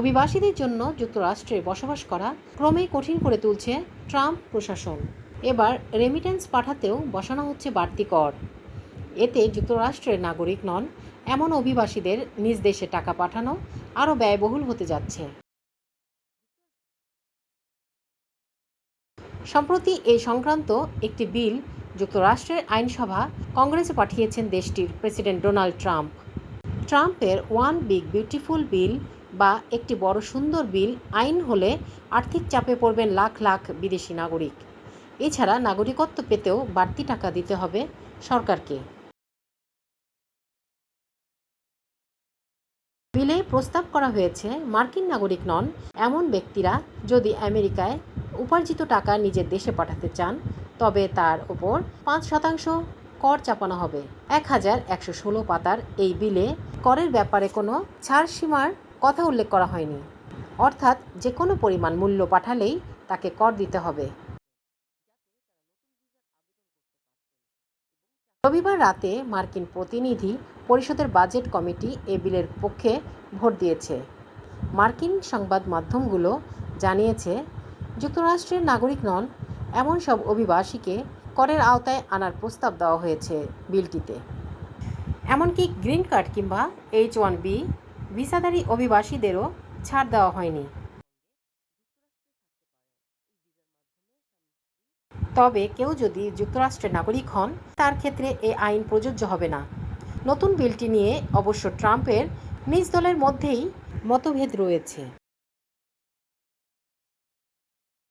অভিবাসীদের জন্য যুক্তরাষ্ট্রে বসবাস করা ক্রমেই কঠিন করে তুলছে ট্রাম্প প্রশাসন। এবার রেমিটেন্স পাঠাতেও বসানো হচ্ছে বাড়তি কর। এতে যুক্তরাষ্ট্রের নাগরিক নন, এমন অভিবাসীদের নিজ দেশে টাকা পাঠানো আরও ব্যয়বহুল হতে যাচ্ছে। সম্প্রতি এই সংক্রান্ত একটি বিল যুক্তরাষ্ট্রের আইনসভা কংগ্রেসে পাঠিয়েছেন দেশটির প্রেসিডেন্ট ডোনাল্ড ট্রাম্প। ট্রাম্পের ওয়ান বিগ বিউটিফুল বিল বা একটি বড় সুন্দর বিল আইন হলে আর্থিক চাপে পড়বেন লাখ লাখ বিদেশি নাগরিক। এছাড়া নাগরিকত্ব পেতেও বাড়তি টাকা দিতে হবে সরকারকে। বিলে প্রস্তাব করা হয়েছে, মার্কিন নাগরিক নন, এমন ব্যক্তিরা যদি আমেরিকায় উপার্জিত টাকা নিজের দেশে পাঠাতে চান, তবে তার ওপর পাঁচ শতাংশ কর চাপানো হবে। এক হাজার একশো ষোলো পাতার এই বিলে করের ব্যাপারে কোনো ছাড় সীমার কথা উল্লেখ করা হয়নি। অর্থাৎ যে কোনো পরিমাণ মূল্য পাঠালেই তাকে কর দিতে হবে। রবিবার রাতে মার্কিন প্রতিনিধি পরিষদের বাজেট কমিটি এ বিলের পক্ষে ভোট দিয়েছে। মার্কিন সংবাদ মাধ্যমগুলো জানিয়েছে, যুক্তরাষ্ট্রের নাগরিক নন, এমন সব অভিবাসীকে করের আওতায় আনার প্রস্তাব দেওয়া হয়েছে বিলটিতে। এমনকি গ্রিন কার্ড কিংবা এইচ ওয়ান বি ভিসাধারী অভিবাসীদেরও ছাড় দেওয়া হয়নি। তবে কেউ যদি যুক্তরাষ্ট্রের নাগরিক হন, তার ক্ষেত্রে এ আইন প্রযোজ্য হবে না। নতুন বিলটি নিয়ে অবশ্য ট্রাম্পের নিজ দলের মধ্যেই মতভেদ রয়েছে।